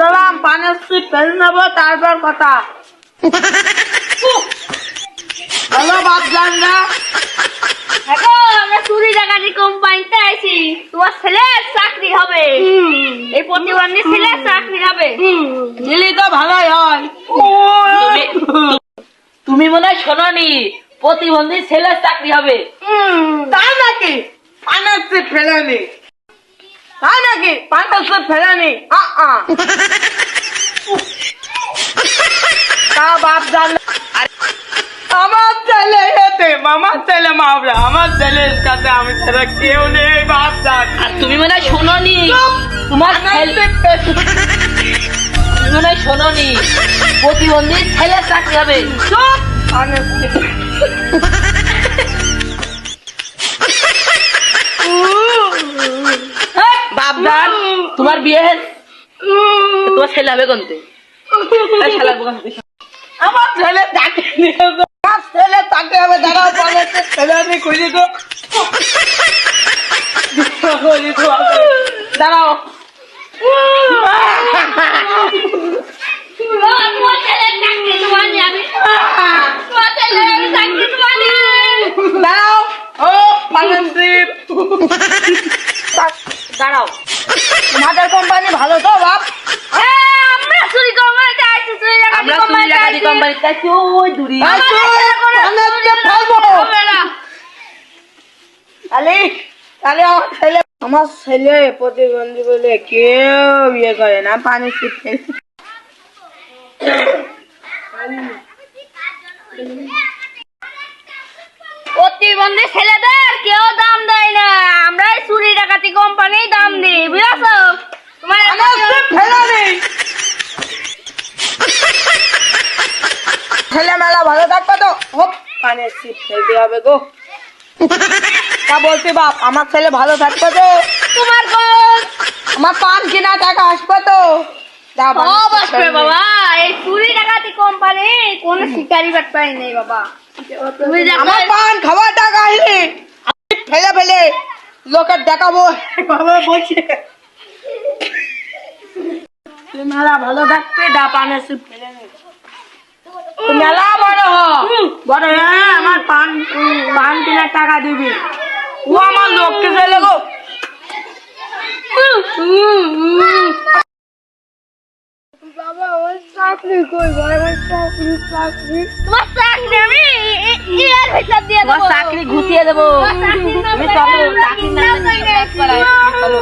সালাম পানের স্লিপ ফেলে নেব তারপর কথা। হ্যালো বাপজান না দেখো আমরা চুরি ডাকাতি কোম্পানিতে আইছি। তোমার ছেলে চাকরি হবে। এই প্রতিবন্ধী ছেলে চাকরি হবে। দিলি তো ভালোই হয়। তুমি- মনে হয় শোনোনি প্রতিবন্ধী ছেলের চাকরি হবে। তাই নাকি? পানের স্লিপ ফেলে নি তাই নাকি পানের স্লিপ ফেলে আ আ। তা বাপ জান আমার ছেলে এতে আমার ছেলে আমার ছেলের কাছে আমি ছেলে কেউ নেই বাপ জান। আর তুমি মনে হয় শোনোনি! তোমার ছেলে তুমি মনে হয় শোনোনি। প্রতিবন্ধী ছেলের চাকরি হবে। চুপ! বাপদান তোমার বিয়ে তোমার ছেলে হবে কোনতে আমার ছেলে তাকে আমার ছেলে তাকে হবে, দাঁড়াও স্লিপ আমি খুঁজি তো দাঁড়াও। ছেলে ছেলে দাঁড়াও। তোমাদের কোম্পানি ভালো তো বাপ? হ্যাঁ, আমরা চুরি কোম্পানিতে আইছি চুরি ডাকাতি আমরা চুরি কোম্পানিতে আইছি। ওই দূরে। এই চুপ, পানের স্লিপ ফেলব। হবে না। আলি আলি আমার ছেলে আমার ছেলে প্রতিবন্ধী বলে কেউ ইয়ে করে না পানি প্রতিবন্ধী ছেলেদের কেউ দাম দেয় না আমরাই চুরি ডাকাতি কোম্পানি দাম দিই বুঝেছ? তোমার ফেলে নেই। ছেলে মেলা ভালো থাকবে তো? হোপ পানির শিব ফেলতে হবে গো। তা বলছি বাপ আমার ছেলে ভালো থাকবে তো? তোমার কোন আমার পান কিনা টাকা আসবে তো? আসবে বাবা এই চুরি ডাকাতি কোম্পানি কোনো শিকারি বাটপাই নেই বাবা। আমার পান খাওয়ার টাকা আমি ফেলে ফেলে লোকের দেখাবো। বলছে। মেলা ভালো থাকবে ডা পানে ফেলে মেলা বড় হ বড় হ্যাঁ আমার পান পান কিনার টাকা দিবি। ও আমার লোককে ছেলে গো বাবা ওই চাকরি কই? আমার চাকরি চাকরি। তোমার চাকরি আমি ই- ই- হিসাব দিয়ে দেবো। চাকরি ঘুটিয়ে দেবো। নাম চলো দেয়- কাজ করায় চলো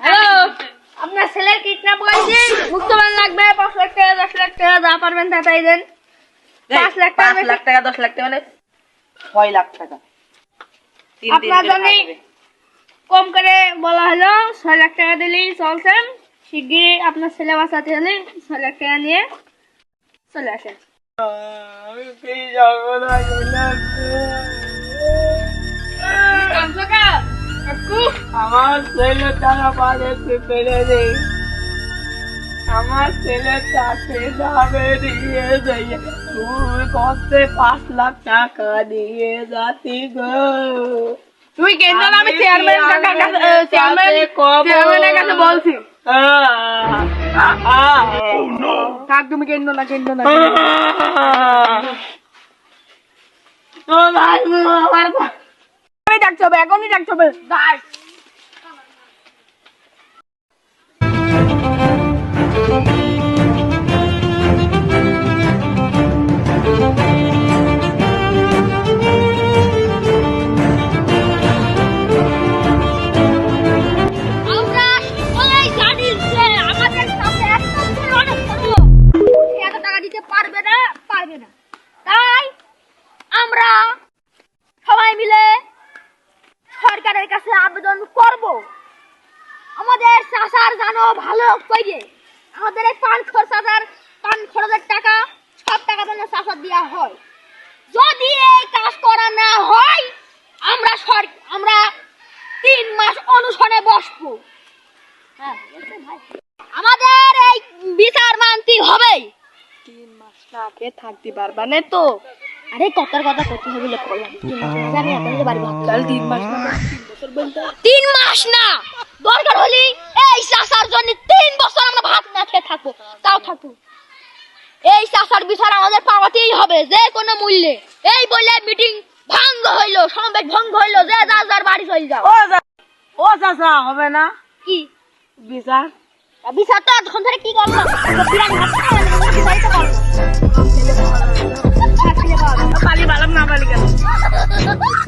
হ্যালো আপনার ছেলের কিডন্যাপ করেছি মুক্তবান লাগবে পাঁচ লাখ টাকা দশ লাখ টাকা যা পারবেন তা তাই দেন। পাঁচ লাখ টাকা পাঁচ লাখ টাকা দশ লাখ টাকা মানে ছয় লাখ টাকা। আপনার থাকবে। কম করে বলা হলো, ছয় লাখ টাকা দিলেই চলছেন শিগগিরই আপনার ছেলে বাঁচাতে হলে ছয় লাখ টাকা নিয়ে চলে আসেন। আমার ছেলে পেরে নেই আমার ছেলে চাষে যাবে দিয়ে কষ্টে পাঁচ লাখ টাকা দিয়ে যাতি গো। তুই কেন্দ্র আমি চেয়ারম্যান চেয়ারম্যানের কাছে বলছি। থাক তুমি কেন্দ্র না কেন্দ্র না এখনই ডাকতে হবে এখনই ডাকতে হবে দাঁড়। সরকারের কাছে আবেদন করব। আমাদের চাষার জানো ভালো কইরে। আমাদের এই পান খরচার পান খরচের টাকা সব টাকা যেন চাষার দেওয়া হয়। যদি এই কাজ করা না হয় আমরা আমরা তিন মাস অনুসরণে বসবো। হ্যাঁ, আমাদের এই বিচার মানতে হবেই তিন মাস না খেয়ে থাকতে পারবা না তো। আরে কথার কথা করতে হবে লোক করলাম তিন মাস না, আমি এখনই বাড়ি তাহলে তিন মাস না। তিন বছর মাস না! দরকার হলি এই চাষার জন্য তিন বছর আমরা ভাত না খেয়ে থাকব। তাও থাকব। এই চাষার বিচার আমাদের পাওয়াতেই হবে যে কোনো মূল্যে। এই বলে মিটিং ভঙ্গ হইল সমাবেশ ভঙ্গ হইল যে যার যার বাড়ি চলে যাও। ও চা- ও হবে না? কি? বিচার? বিচার তো এতক্ষণ ধরে কি করল? বিরাট